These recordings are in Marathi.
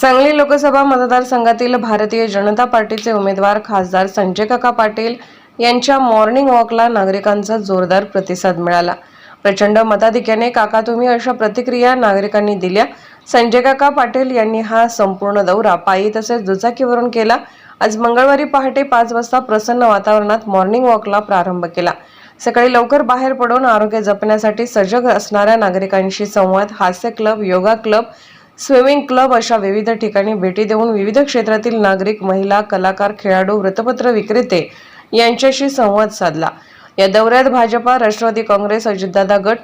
सांगली लोकसभा मतदारसंघातील भारतीय जनता पार्टीचे उमेदवार खासदार संजय काका पाटील यांच्या मॉर्निंग वॉकला नागरिकांचा जोरदार प्रतिसाद मिळाला. प्रचंड मताधिक्याने काका तुम्ही अशा प्रतिक्रिया नागरिकांनी दिल्या. संजय काका पाटील यांनी हा संपूर्ण दौरा पायी तसेच दुचाकीवरून केला. आज मंगळवारी पहाटे पाच वाजता प्रसन्न वातावरणात मॉर्निंग वॉकला प्रारंभ केला. सकाळी लवकर बाहेर पडून आरोग्य जपण्यासाठी सजग असणाऱ्या नागरिकांशी संवाद हास्य club yoga club swimming club अशा विविध ठिकाणी भेटी देऊन विविध क्षेत्रातील नागरिक महिला कलाकार खेळाडू वृत्तपत्र विक्रेते यांच्याशी संवाद साधला. या दौऱ्यात भाजपा राष्ट्रवादी काँग्रेस अजितदादा गट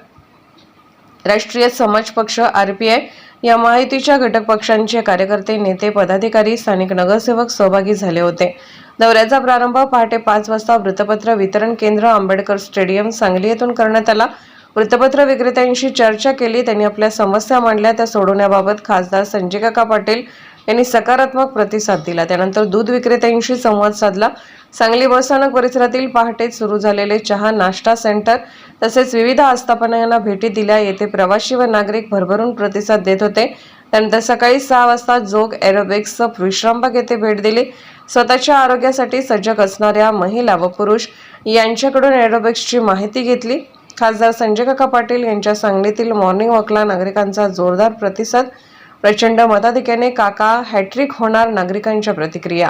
राष्ट्रीय समाज पक्ष आर पी आय या माहितीच्या घटक पक्षांचे कार्यकर्ते नेते पदाधिकारी स्थानिक नगरसेवक सहभागी झाले होते. दौऱ्याचा प्रारंभ पहाटे पाच वाजता वृत्तपत्र वितरण केंद्र आंबेडकर स्टेडियम सांगली येथून करण्यात आला. वृत्तपत्र विक्रेत्यांशी चर्चा केली. त्यांनी आपल्या समस्या मांडल्या. त्या सोडवण्याबाबत खासदार संजय काका पाटील यांनी सकारात्मक प्रतिसाद दिला. त्यानंतर दूध विक्रेत्यांशी संवाद साधला. सांगली बसस्थानक परिसरातील पहाटेत सुरू झालेले चहा नाश्ता सेंटर तसेच विविध आस्थापनांना भेटी दिल्या. येथे प्रवासी व नागरिक भरभरून प्रतिसाद देत होते. त्यानंतर सकाळी सहा वाजता जोग एरोबिक्स विश्रामबाग येथे भेट दिली. स्वतःच्या आरोग्यासाठी सजग असणाऱ्या महिला व पुरुष यांच्याकडून एरोबिक्सची माहिती घेतली. खासदार संजय काका पाटील यांच्या सांगलीतील मॉर्निंग वॉकला नागरिकांचा जोरदार प्रतिसाद. प्रचंड मताधिक्याने काका हॅट्रिक होणार नागरिकांच्या प्रतिक्रिया.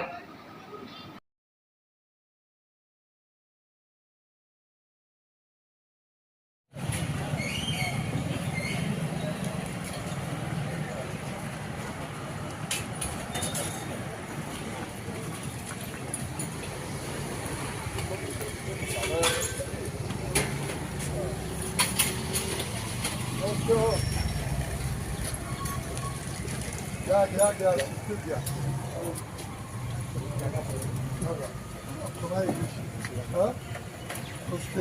そして、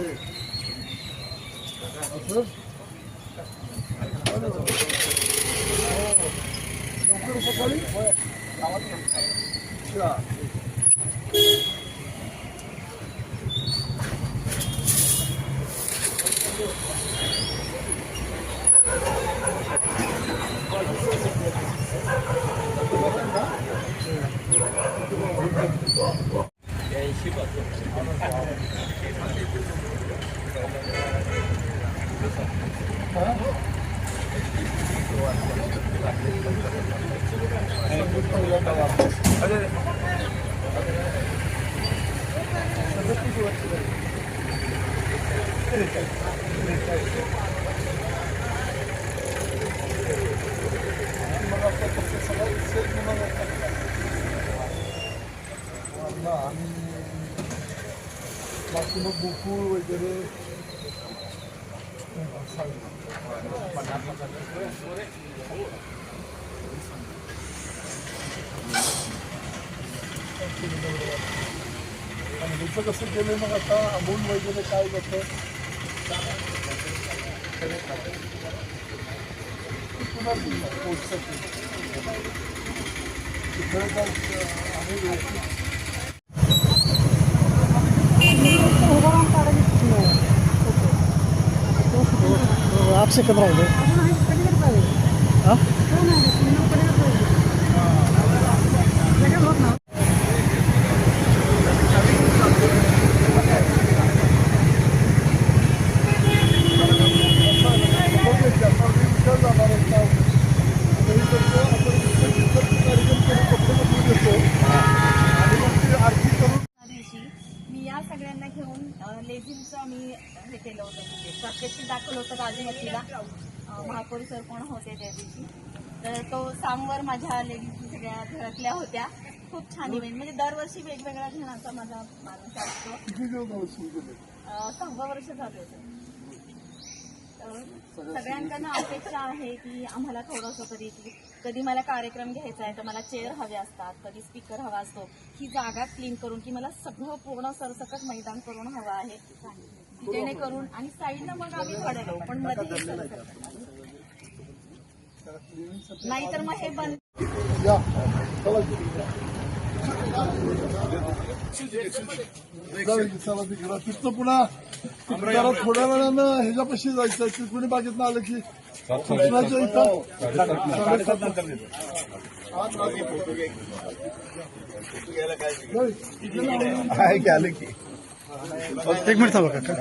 hazır. Thank you. आणि बाकी मग गोकुळ वगैरे आणि दुसरं कसं केलं मग आता अमूल वगैरे काय करतं आम्ही आठ सेकंद राहिले हा? मी या सगळ्यांना घेऊन अ, लेझिमचं मी हे केलं होतं दाखवलं होतं राजमतीला अ, महापौर सर पण होते त्या दिवशी. तर तो सांगवर माझ्या लेडीज सगळ्या घरातल्या होत्या. खूप छान इव्हेंट म्हणजे दरवर्षी वेगवेगळ्या घेण्याचा माझा माणूस असतो. सहावं वर्ष झालं होतं. तर सगळ्यांकडनं अपेक्षा आहे की आम्हाला थोडंसं तरी की कधी मला कार्यक्रम घ्यायचा आहे तर मला चेअर हवे असतात कधी स्पीकर हवा असतो. ही जागा क्लीन करून की मला सगळं पूर्ण सरसकट मैदान करून हवं आहे. जेणेकरून आणि साईडनं मग आम्ही पडलो पण मध्ये हे नाहीतर मग हे बंद तिथनं पुन्हा थोड्या वेळानं ह्याच्यापाशी जायचं चिकवणी बागेतनं आलं की कृष्णाच्या इथं? साडेसात आहे की. आले की. एक मिनिट थांबा काका.